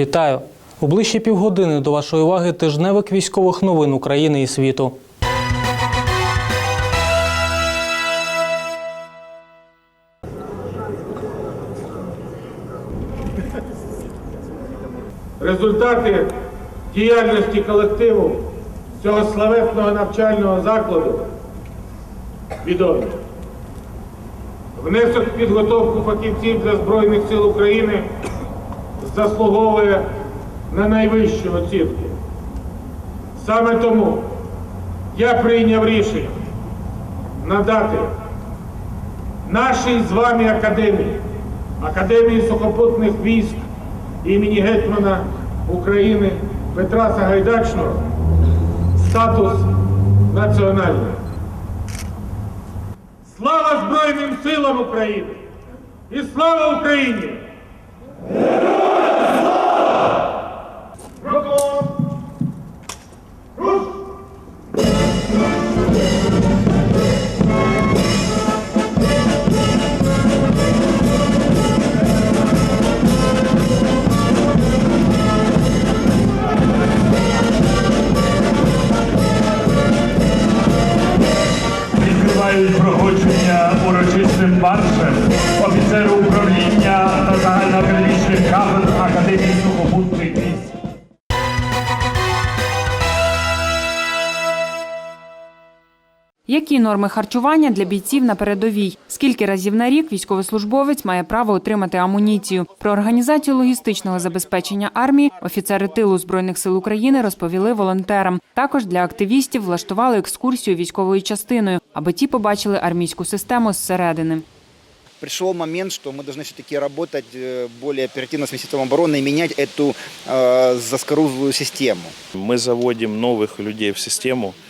Вітаю! У ближчі півгодини до вашої уваги тижневик військових новин України і світу. Результати діяльності колективу цього славетного навчального закладу відомі. Внесок в підготовку фахівців для Збройних сил України заслуговує на найвищу оцінку. Саме тому я прийняв рішення надати нашій з вами академії, Академії сухопутних військ імені гетьмана України Петра Сагайдачного статус національний. Слава Збройним силам України! І слава Україні! Відкривають проходження урочистим маршем офіцеру управління та загальноакадемічних кафедр Академії сухопутних Які норми харчування для бійців на передовій? Скільки разів на рік військовослужбовець має право отримати амуніцію? Про організацію логістичного забезпечення армії офіцери тилу збройних сил України розповіли волонтерам. Також для активістів влаштували екскурсію військовою частиною, аби ті побачили армійську систему зсередини. пришел момент, что мы должны все-таки работать э, более оперативно с Министерством обороны и менять эту э, заскорузлую систему. Мы заводим новых людей в систему, а,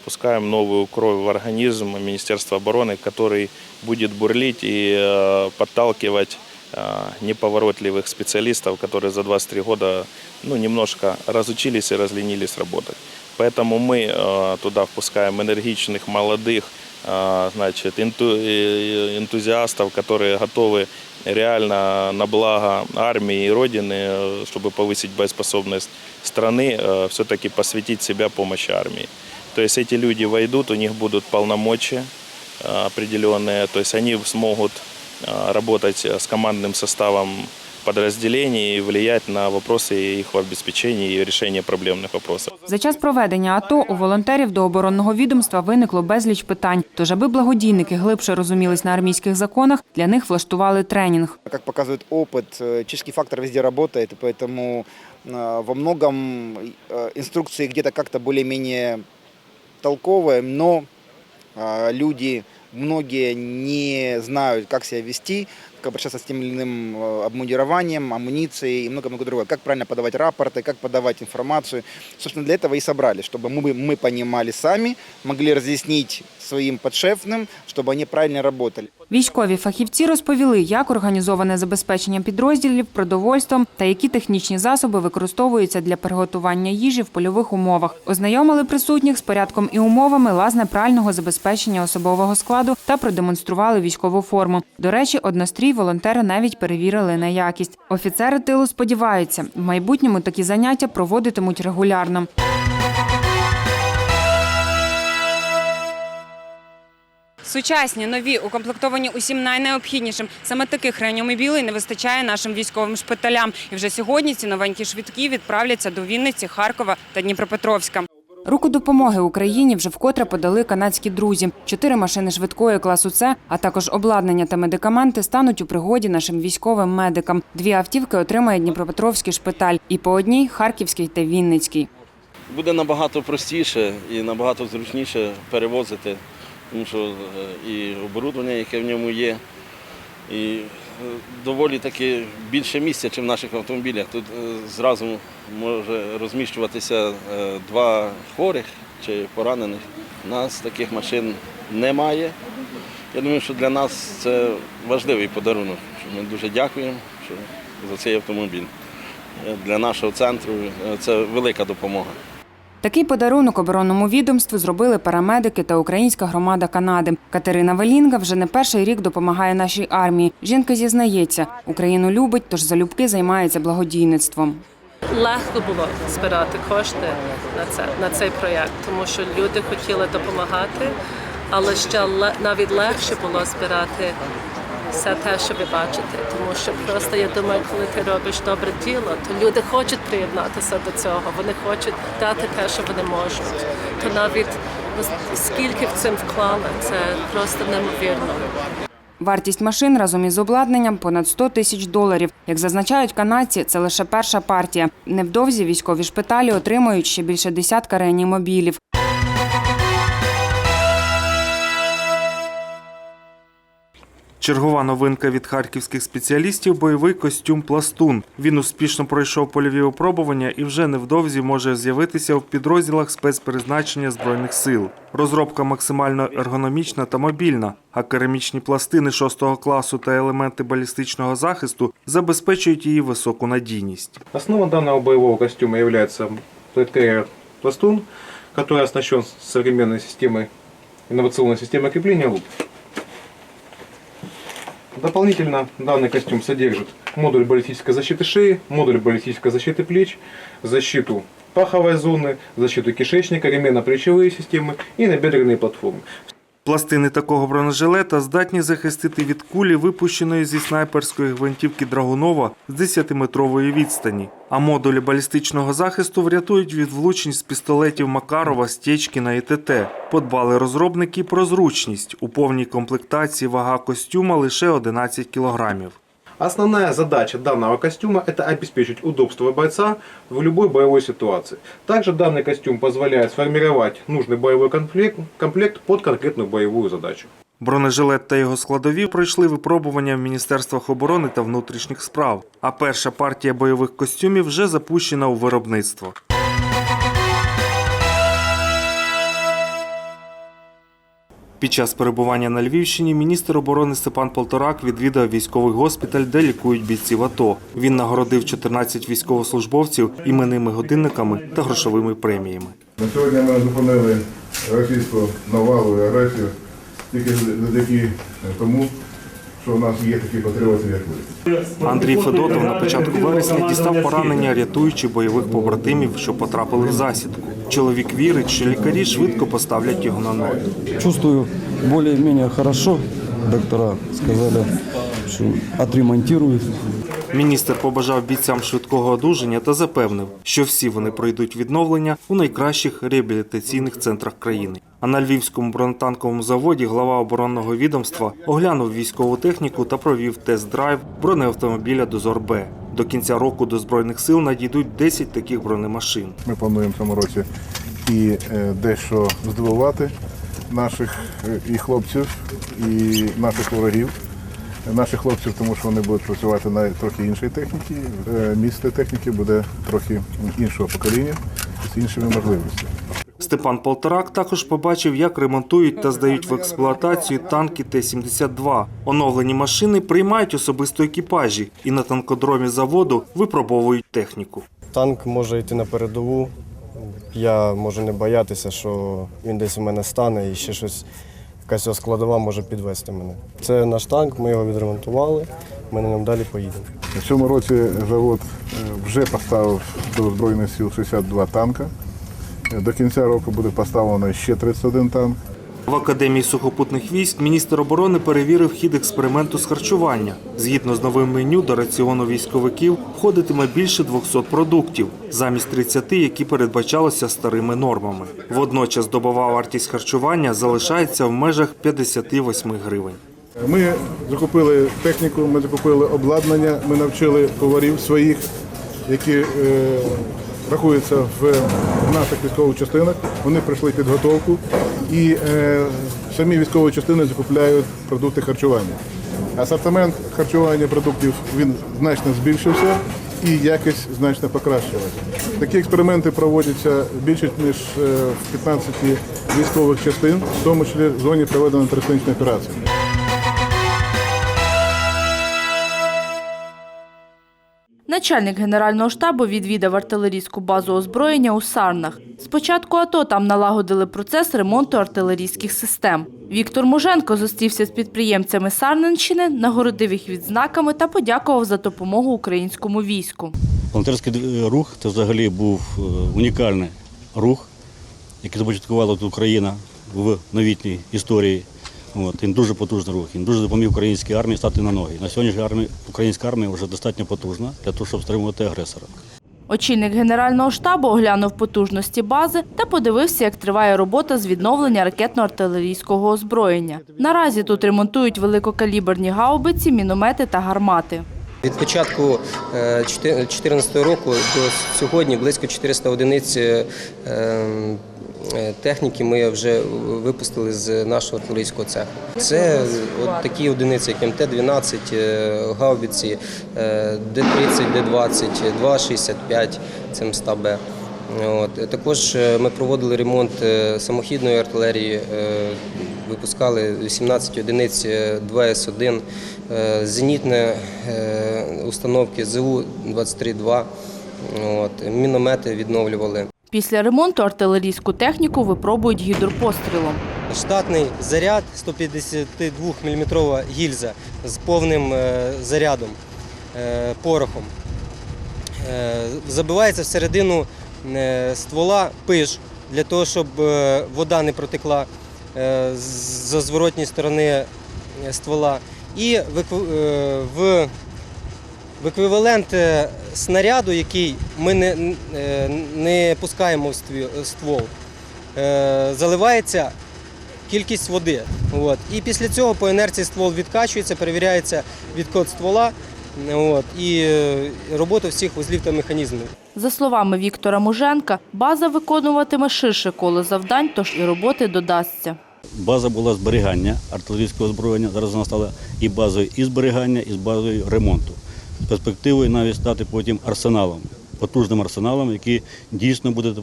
впускаем новую кровь в организм Министерства обороны, который будет бурлить и э, подталкивать а, неповоротливых специалистов, которые за 23 года ну, немножко разучились и разленились работать. Поэтому мы э, туда впускаем энергичных, молодых, а, значит, э, энтузиастов, которые готовы реально на благо армии и Родины, э, чтобы повысить боеспособность страны, э, все-таки посвятить себя помощи армии. То есть эти люди войдут, у них будут полномочия э, определенные, то есть они смогут э, работать с командным составом подразделений и влиять на вопросы их обеспечения и решения проблемных вопросов. За час проведення АТО у волонтерів до оборонного відомства виникло безліч питань. Тож, аби благодійники глибше розумілись на армійських законах, для них влаштували тренінг. Как показывает опыт, э, человеческий фактор везде работает, и поэтому э, во многом э, инструкции где-то как-то более-менее толковые, но люди, многие не знают, как себя вести, как обращаться с тем или иным э, обмундированием, амуницией и много-много другого. Как правильно подавать рапорты, как подавать информацию. Собственно, для этого и собрали, чтобы мы, мы понимали сами, могли разъяснить своим подшефным, чтобы они правильно работали. Військові фахівці розповіли, як організоване забезпечення підрозділів продовольством та які технічні засоби використовуються для приготування їжі в польових умовах. Ознайомили присутніх з порядком і умовами лазне-прального забезпечення особового складу та продемонстрували військову форму. До речі, однострій волонтери навіть перевірили на якість. Офіцери тилу сподіваються, в майбутньому такі заняття проводитимуть регулярно. Сучасні, нові, укомплектовані усім найнеобхіднішим. Саме таких реанімобілей не вистачає нашим військовим шпиталям. І вже сьогодні ці новенькі швидкі відправляться до Вінниці, Харкова та Дніпропетровська. Руку допомоги Україні вже вкотре подали канадські друзі. Чотири машини швидкої класу С, а також обладнання та медикаменти стануть у пригоді нашим військовим медикам. Дві автівки отримає Дніпропетровський шпиталь, і по одній Харківський та Вінницький. буде набагато простіше і набагато зручніше перевозити, тому що е, і оборудовання, яке в ньому є, і доволі таки більше місця, ніж в наших автомобілях. Тут е, зразу може розміщуватися е, два хворих чи поранених. У нас таких машин немає. Я думаю, що для нас це важливий подарунок. Ми дуже дякуємо за цей автомобіль. Для нашого центру е, це велика допомога. Такий подарунок оборонному відомству зробили парамедики та українська громада Канади. Катерина Велінга вже не перший рік допомагає нашій армії. Жінка зізнається, Україну любить, тож залюбки займається благодійництвом. легко було збирати кошти на це на цей проєкт, тому що люди хотіли допомагати, але ще навіть легше було збирати все те, що ви бачите. Тому що просто я думаю, коли ти робиш добре діло, то люди хочуть приєднатися до цього. Вони хочуть дати те, що вони можуть. То навіть скільки в цим вклали, це просто неймовірно. Вартість машин разом із обладнанням понад 100 тисяч доларів. Як зазначають канадці, це лише перша партія. Невдовзі військові шпиталі отримають ще більше десятка реанімобілів. Чергова новинка від харківських спеціалістів бойовий костюм Пластун. Він успішно пройшов польові випробування і вже невдовзі може з'явитися в підрозділах спецпризначення збройних сил. Розробка максимально ергономічна та мобільна, а керамічні пластини шостого класу та елементи балістичного захисту забезпечують її високу надійність. Основа данного боевого костюма является Flat пластун, который оснащен современной системой, инновационной системой крепления луп. Дополнительно данный костюм содержит модуль баллистической защиты шеи, модуль баллистической защиты плеч, защиту паховой зоны, защиту кишечника, ременно-плечевые системы и набедренные платформы. Пластини такого бронежилета здатні захистити від кулі, випущеної зі снайперської гвинтівки Драгунова з 10-метрової відстані. А модулі балістичного захисту врятують від влучень з пістолетів Макарова, Стєчкіна і ТТ. Подбали розробники про зручність. У повній комплектації вага костюма лише 11 кілограмів. Основная задача данного костюма – это обеспечить удобство бойца в любой боевой ситуации. Также данный костюм позволяет сформировать нужный боевой комплект, комплект под конкретную боевую задачу. Бронежилет та його складові пройшли випробування в міністерствах оборони та внутрішніх справ. А перша партія бойових костюмів вже запущена у виробництво. Під час перебування на Львівщині міністр оборони Степан Полторак відвідав військовий госпіталь, де лікують бійців АТО. Він нагородив 14 військовослужбовців іменними годинниками та грошовими преміями. На сьогодні ми зупинили російську навалу і агресію тільки завдяки тому, що у нас є такі патріоти, як ви. Андрій Федотов на початку вересня дістав поранення, рятуючи бойових побратимів, що потрапили в засідку. Чоловік вірить, що лікарі швидко поставлять його на ноги. Чувствую более-менее хорошо. Доктора сказали, что отремонтируют. Міністр побажав бійцям швидкого одужання та запевнив, що всі вони пройдуть відновлення у найкращих реабілітаційних центрах країни. А на львівському бронетанковому заводі глава оборонного відомства оглянув військову техніку та провів тест-драйв бронеавтомобіля Дозор Б. До кінця року до збройних сил надійдуть 10 таких бронемашин. Ми плануємо в цьому році і е, дещо здивувати наших е, і хлопців, і наших ворогів. Наших хлопців, тому що вони будуть працювати на трохи іншій техніці. Е, Місце техніки буде трохи іншого покоління з іншими можливостями. Степан Полторак також побачив, як ремонтують та здають в експлуатацію танки Т-72. Оновлені машини приймають особисто екіпажі і на танкодромі заводу випробовують техніку. Танк може йти на передову. Я можу не боятися, що він десь у мене стане і ще щось, якась його складова може підвести мене. Це наш танк, ми його відремонтували, ми на ньому далі поїдемо. В цьому році завод е, вже поставив до Збройних сил 62 танка. До кінця року буде поставлено ще 31 танк. В Академії сухопутних військ міністр оборони перевірив хід експерименту з харчування. Згідно з новим меню до раціону військовиків входитиме більше 200 продуктів, замість 30, які передбачалося старими нормами. Водночас добова вартість харчування залишається в межах 58 гривень. Ми закупили техніку, ми закупили обладнання, ми навчили поварів своїх, які е, рахуються в наших військових частинах. Вони пройшли підготовку і е, самі військові частини закупляють продукти харчування. Асортимент харчування продуктів він значно збільшився і якість значно покращилася. Такі експерименти проводяться більше ніж е, в 15 військових частин, в тому числі в зоні проведення терористичної операції. Начальник Генерального штабу відвідав артилерійську базу озброєння у Сарнах. З початку АТО там налагодили процес ремонту артилерійських систем. Віктор Муженко зустрівся з підприємцями Сарненщини, нагородив їх відзнаками та подякував за допомогу українському війську. Волонтерський е, рух це взагалі був е, унікальний рух, який започаткувала тут Україна в новітній історії. От, він дуже потужний рух. Він дуже допоміг українській армії стати на ноги. На сьогодні ж армія, українська армія вже достатньо потужна для того, щоб стримувати агресора. Очільник Генерального штабу оглянув потужності бази та подивився, як триває робота з відновлення ракетно-артилерійського озброєння. Наразі тут ремонтують великокаліберні гаубиці, міномети та гармати. Від початку 2014 року до сьогодні близько 400 одиниць е, е, техніки ми вже випустили з нашого артилерійського цеху. Це от такі одиниці, як МТ-12, е, гаубиці, е, Д-30, Д-20, 2,65, це МСТА-Б. От. Також е, ми проводили ремонт е, самохідної артилерії, е, випускали 18 одиниць е, 2С1, е, зенітні е, установки ЗУ-23-2, міномети відновлювали. Після ремонту артилерійську техніку випробують гідропострілом. Штатний заряд 152 мм гільза з повним е, зарядом, е, порохом. Е, Забивається всередину ствола пиш для того, щоб вода не протекла з зворотньої сторони ствола. І в в еквівалент е, снаряду, який ми не, е, не пускаємо в ствол, е, заливається кількість води. От. І після цього по інерції ствол відкачується, перевіряється відкот ствола от, і робота всіх вузлів та механізмів. За словами Віктора Муженка, база виконуватиме ширше коло завдань, тож і роботи додасться. База була зберігання артилерійського озброєння. Зараз вона стала і базою і зберігання, і з базою ремонту. Перспективою навіть стати потім арсеналом, потужним арсеналом, який дійсно буде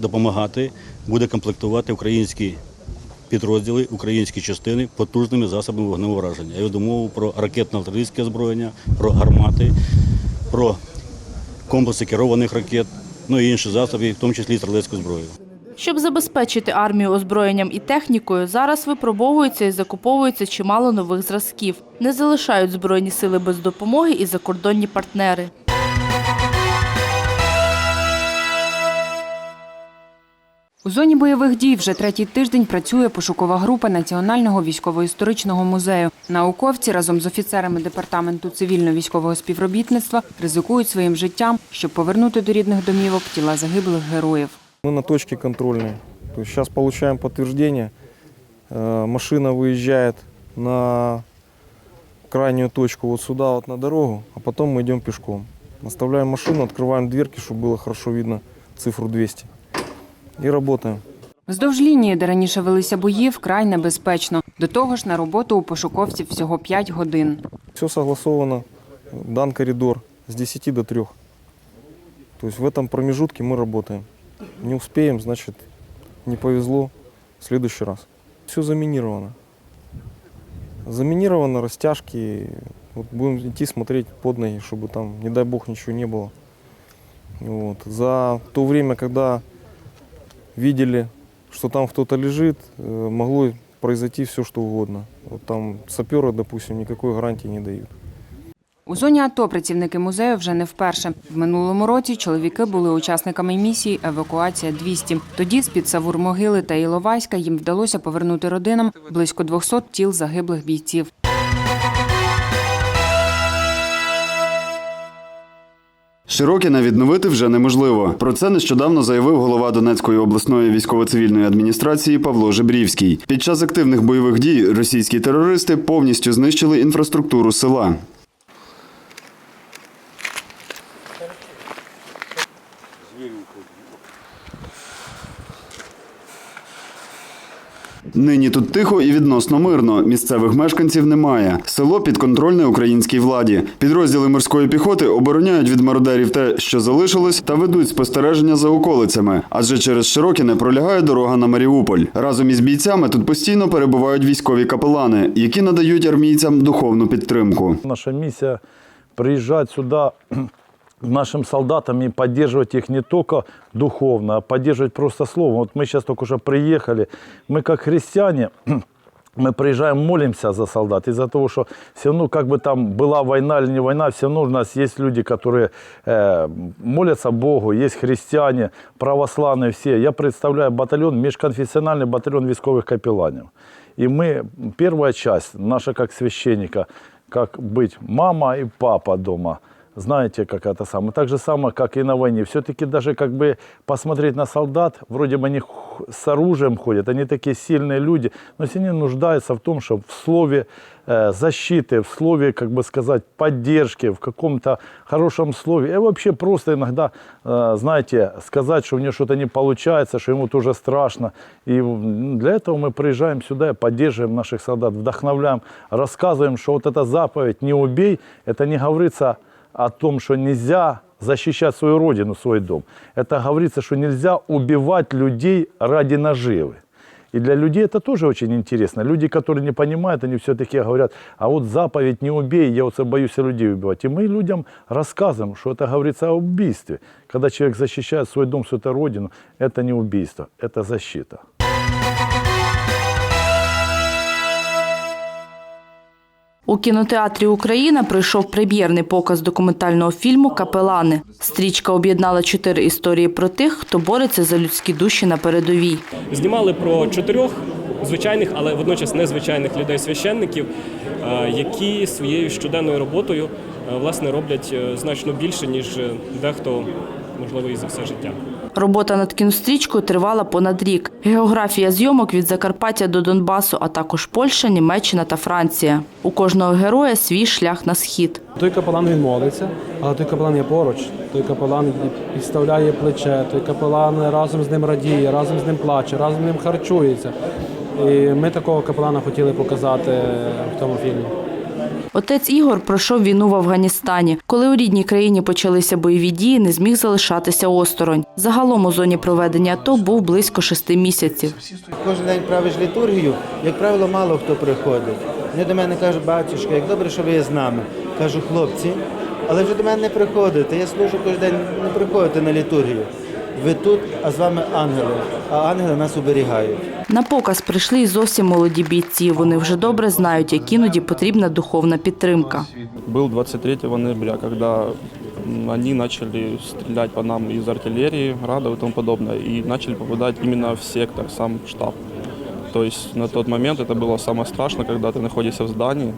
допомагати, буде комплектувати українські підрозділи, українські частини потужними засобами вогневого враження. Я веду мову про ракетно-артилерійське озброєння, про гармати, про комплекси керованих ракет, ну і інші засоби, в тому числі і стрілецьку зброю. Щоб забезпечити армію озброєнням і технікою, зараз випробовуються і закуповується чимало нових зразків. Не залишають збройні сили без допомоги і закордонні партнери. У зоні бойових дій вже третій тиждень працює пошукова група Національного військово-історичного музею. Науковці разом з офіцерами департаменту цивільно-військового співробітництва ризикують своїм життям, щоб повернути до рідних домівок тіла загиблих героїв. Мы на точке контрольной. То есть сейчас получаем подтверждение. Э, Машина выезжает на крайнюю точку вот сюда, вот на дорогу, а потом мы идем пешком. Оставляем машину, открываем дверки, чтобы было хорошо видно цифру 200. И работаем. Вздовж лінії, де раніше велися бої, вкрай небезпечно. До того ж, на роботу у пошуковців всього 5 годин. Все согласовано. Дан коридор с 10 до 3. То есть в этом промежутке мы работаем. Не успеем, значит, не повезло. В следующий раз. Все заминировано. Заминировано, растяжки. Вот будем идти смотреть под ноги, чтобы там, не дай бог, ничего не было. Вот. За то время, когда видели, что там кто-то лежит, э, могло произойти все, что угодно. Вот там саперы, допустим, никакой гарантии не дают. У зоні АТО працівники музею вже не вперше. В минулому році чоловіки були учасниками місії Евакуація 200 Тоді з-під Савур Могили та Іловайська їм вдалося повернути родинам близько 200 тіл загиблих бійців. Широкіна відновити вже неможливо. Про це нещодавно заявив голова Донецької обласної військово-цивільної адміністрації Павло Жебрівський. Під час активних бойових дій російські терористи повністю знищили інфраструктуру села. Нині тут тихо і відносно мирно. Місцевих мешканців немає. Село підконтрольне українській владі. Підрозділи морської піхоти обороняють від мародерів те, що залишилось, та ведуть спостереження за околицями. Адже через Широкіне пролягає дорога на Маріуполь. Разом із бійцями тут постійно перебувають військові капелани, які надають армійцям духовну підтримку. Наша місія приїжджати сюди нашим солдатам и поддерживать их не только духовно, а поддерживать просто словом. Вот мы сейчас только что приехали, мы как христиане, мы приезжаем, молимся за солдат. Из-за того, что все равно, как бы там была война или не война, все равно у нас есть люди, которые э, молятся Богу, есть христиане, православные все. Я представляю батальон, межконфессиональный батальон військовых капелланов. И мы, первая часть, наша как священника, как быть мама и папа дома – знаете, как это самое. Так же самое, как и на войне. Все-таки даже как бы посмотреть на солдат, вроде бы они с оружием ходят, они такие сильные люди, но все они нуждаются в том, чтобы в слове э, защиты, в слове, как бы сказать, поддержки, в каком-то хорошем слове. И вообще просто иногда, э, знаете, сказать, что у него что-то не получается, что ему тоже страшно. И для этого мы приезжаем сюда и поддерживаем наших солдат, вдохновляем, рассказываем, что вот эта заповедь «не убей», это не говорится о том, что нельзя защищать свою родину, свой дом. Это говорится, что нельзя убивать людей ради наживы. И для людей это тоже очень интересно. Люди, которые не понимают, они все-таки говорят, а вот заповедь «не убей», я вот боюсь людей убивать. И мы людям рассказываем, что это говорится о убийстве. Когда человек защищает свой дом, свою родину, это не убийство, это защита. У кінотеатрі Україна пройшов прем'єрний показ документального фільму Капелани. Стрічка об'єднала чотири історії про тих, хто бореться за людські душі на передовій. Знімали про чотирьох звичайних, але водночас незвичайних людей священників, е, які своєю щоденною роботою е, власне роблять е, значно більше, ніж дехто можливо і за все життя. Робота над кінострічкою тривала понад рік. Географія зйомок від Закарпаття до Донбасу, а також Польща, Німеччина та Франція. У кожного героя свій шлях на схід. Той капелан він молиться, але той капелан є поруч. Той капелан підставляє плече, той капелан разом з ним радіє, разом з ним плаче, разом з ним харчується. І ми такого капелана хотіли показати в тому фільмі. Отець Ігор пройшов війну в Афганістані. Коли у рідній країні почалися бойові дії, не зміг залишатися осторонь. Загалом у зоні проведення АТО був близько шести місяців. Кожен день правиш літургію, як правило, мало хто приходить. Вони до мене кажуть, батюшка, як добре, що ви є з нами. Кажу, хлопці, але вже до мене не приходите. Я служу кожен день, не приходите на літургію Ви тут, а з вами ангели, а ангели нас оберігають. На показ прийшли і зовсім молоді бійці. Вони вже добре знають, як іноді потрібна духовна підтримка. был 23 ноября, когда м, они начали стрелять по нам из артиллерии, радов и тому подобное, и начали попадать именно в сектор, сам штаб. То есть на тот момент это было самое страшное, когда ты находишься в здании,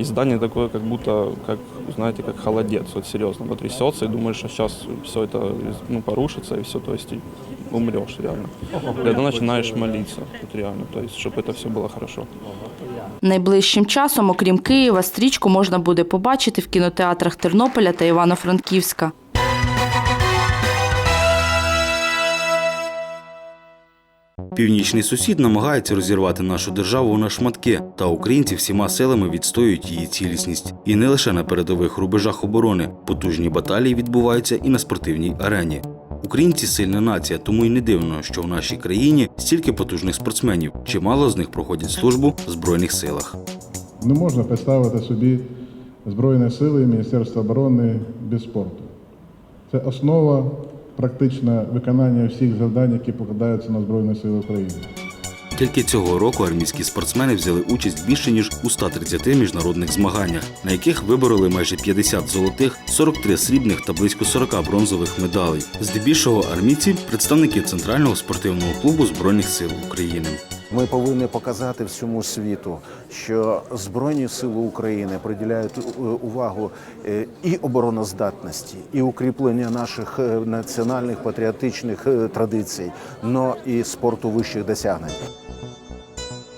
и здание такое, как будто, как, знаете, как холодец, вот серьезно, вот трясется, и думаешь, что сейчас все это ну, порушится, и все, то есть и умрешь реально. И тогда начинаешь молиться, вот реально, то есть, чтобы это все было хорошо. Найближчим часом, окрім Києва, стрічку можна буде побачити в кінотеатрах Тернополя та Івано-Франківська. Північний сусід намагається розірвати нашу державу на шматки, та українці всіма силами відстоюють її цілісність. І не лише на передових рубежах оборони. Потужні баталії відбуваються і на спортивній арені. Українці сильна нація, тому й не дивно, що в нашій країні стільки потужних спортсменів. Чимало з них проходять службу в збройних силах. Не можна представити собі Збройні сили і Міністерство оборони без спорту. Це основа практичне виконання всіх завдань, які покладаються на Збройні Сили України. Тільки цього року армійські спортсмени взяли участь більше ніж у 130 міжнародних змаганнях, на яких вибороли майже 50 золотих, 43 срібних та близько 40 бронзових медалей. Здебільшого армійці представники Центрального спортивного клубу Збройних сил України. Ми повинні показати всьому світу, що Збройні Сили України приділяють е, увагу е, і обороноздатності, і укріплення наших е, національних патріотичних традицій, но і спорту вищих досягнень.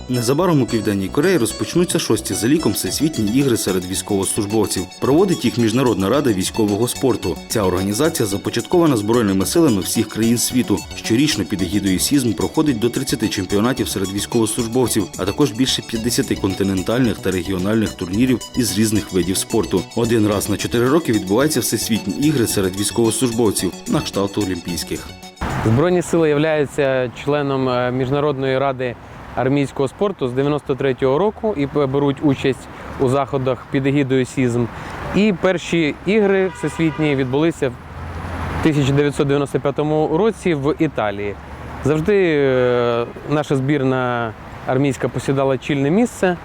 Незабаром у південній Кореї розпочнуться шості за ліком всесвітні ігри серед військовослужбовців. Проводить їх Міжнародна рада військового спорту. Ця організація започаткована збройними силами всіх країн світу. Щорічно під егідою СІЗМ проходить до 30 чемпіонатів серед військовослужбовців, а також більше 50 континентальних та регіональних турнірів із різних видів спорту. Один раз на 4 роки відбуваються всесвітні ігри серед військовослужбовців на кшталт олімпійських. Збройні сили являються членом е, міжнародної ради армійського спорту з 93-го року і беруть участь у заходах під егідою СІЗМ. І перші ігри всесвітні відбулися в 1995 році в Італії. Завжди е, наша збірна армійська посідала чільне місце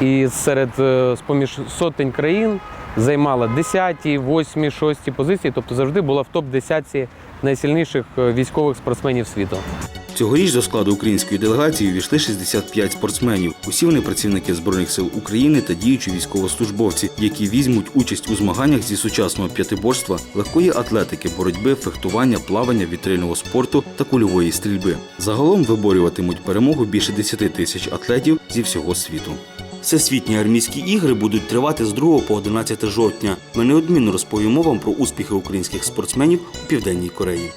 і серед е, з-поміж сотень країн займала 10, 8, 6 позиції, тобто завжди була в топ-10 найсильніших е, військових спортсменів світу. Цьогоріч до складу української делегації увійшли 65 спортсменів. Усі вони працівники Збройних сил України та діючі військовослужбовці, які візьмуть участь у змаганнях зі сучасного п'ятиборства, легкої атлетики, боротьби, фехтування, плавання, вітрильного спорту та кульової стрільби. Загалом виборюватимуть перемогу більше 10 тисяч атлетів зі всього світу. Всесвітні армійські ігри будуть тривати з 2 по 11 жовтня. Ми неодмінно розповімо вам про успіхи українських спортсменів у Південній Кореї.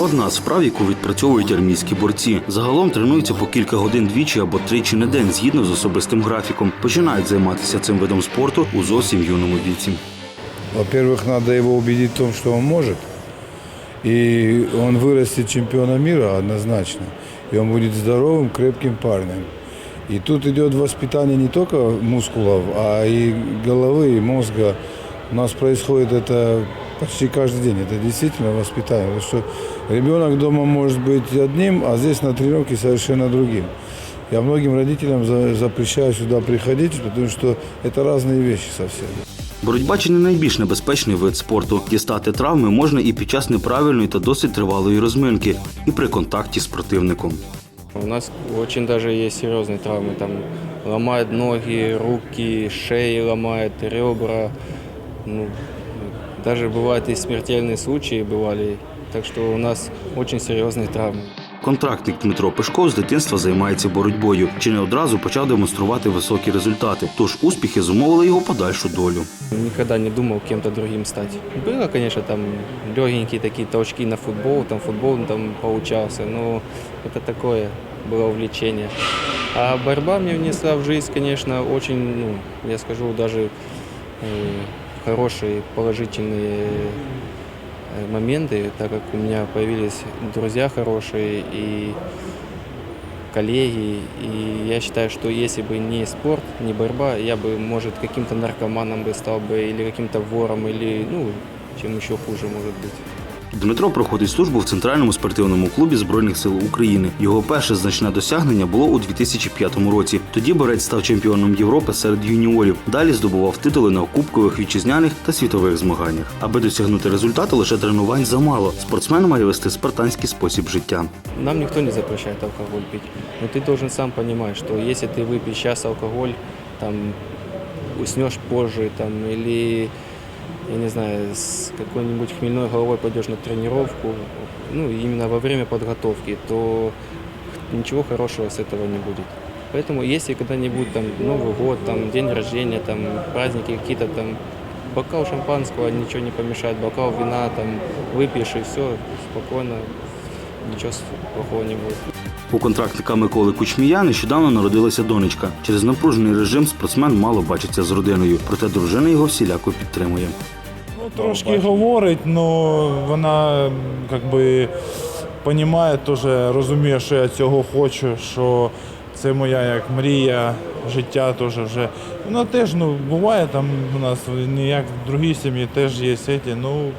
одна з вправ, яку відпрацьовують армійські борці. Загалом тренуються по кілька годин двічі або тричі на день, згідно з особистим графіком. Починають займатися цим видом спорту у зовсім юному віці. Во-первых, надо его убедить в том, что он может. И он вырастет чемпиона мира однозначно. И он будет здоровым, крепким парнем. И тут идет воспитание не только мускулов, а и головы, и мозга. У нас происходит это почти каждый день. Это действительно воспитание. Потому что ребенок дома может быть одним, а здесь на тренировке совершенно другим. Я многим родителям за- запрещаю сюда приходить, потому что это разные вещи совсем. Боротьба чи не найбільш небезпечний вид спорту. Дістати травми можна і під час неправильної та досить тривалої розминки, і при контакті з противником. У нас очень даже есть серьезные травмы. Там ломают ноги, руки, шеи ломают, ребра. Ну, даже бывают и смертельные случаи бывали. Так что у нас очень серьезные травмы. Контрактник Дмитро Пешков з дитинства займається боротьбою. Чи не одразу почав демонструвати високі результати. Тож успіхи зумовили його подальшу долю. Никогда не думал кем-то другим стать. Было, конечно, там легенькие такие толчки на футбол, там футбол там поучался, но это такое было увлечение. А борьба мне внесла в жизнь, конечно, очень, ну, я скажу, даже э, хорошие, положительные э, моменты, так как у меня появились друзья хорошие и коллеги. И я считаю, что если бы не спорт, не борьба, я бы, может, каким-то наркоманом бы стал бы, или каким-то вором, или, ну, чем еще хуже может быть. Дмитро проходить службу в центральному спортивному клубі Збройних сил України. Його перше значне досягнення було у 2005 році. Тоді борець став чемпіоном Європи серед юніорів. Далі здобував титули на кубкових вітчизняних та світових змаганнях. Аби досягнути результату, лише тренувань замало. Спортсмен має вести спартанський спосіб життя. Нам никто не запрещает алкоголь пить. Но ты должен сам понимать, что если ты выпьешь сейчас алкоголь, там уснешь позже, там, или, я не знаю, с какой-нибудь хмельной головой пойдешь на тренировку, ну, именно во время подготовки, то ничего хорошего с этого не будет. Поэтому если когда-нибудь там Новый год, там день рождения, там праздники какие-то там бокал шампанского ничего не помешает, бокал вина там выпьешь и все, спокойно, ничего плохого не будет. У контрактника Миколи Кучмія нещодавно народилася донечка. Через напружений режим спортсмен мало бачиться з родиною, проте дружина його всіляко підтримує. Ну, трошки говорить, але вона як би розуміє, теж розуміє, що я цього хочу, що це моя як мрія, життя теж вже. Вона теж ну, буває там у нас, не як в другій сім'ї теж є сеті, ну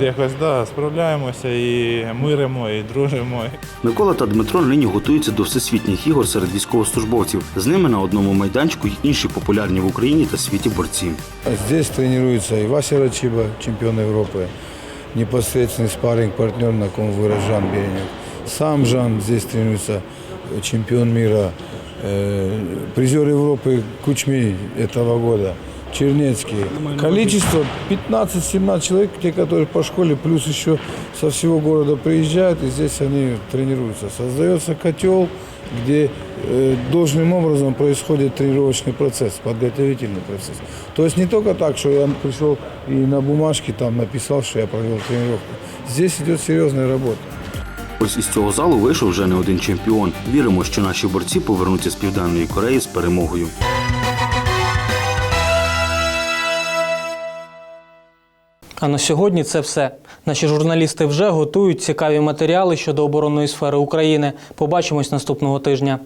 якось да, справляємося і миримо, і дружимо. Микола та Дмитро нині готуються до всесвітніх ігор серед військовослужбовців. З ними на одному майданчику й інші популярні в Україні та світі борці. Здесь тренируется и Вася Рачиба, чемпион Европы, непосредственный спарринг партнер, на ком вырос Жан Беренев. Сам Жан здесь тренируется, э, чемпион мира, э, призер Европы Кучми этого года. Чернецкий. Количество 15-17 человек, те, которые по школе, плюс еще со всего города приезжают, и здесь они тренируются. Создается котел, где э, должным образом происходит тренировочный процесс, подготовительный процесс. То есть не только так, что я пришел и на бумажке там написал, что я провел тренировку. Здесь идет серьезная работа. Ось із цього залу вийшов вже не один чемпіон. Віримо, що наші борці повернуться з Південної Кореї з перемогою. А на сьогодні це все. Наші журналісти вже готують цікаві матеріали щодо оборонної сфери України. Побачимось наступного тижня.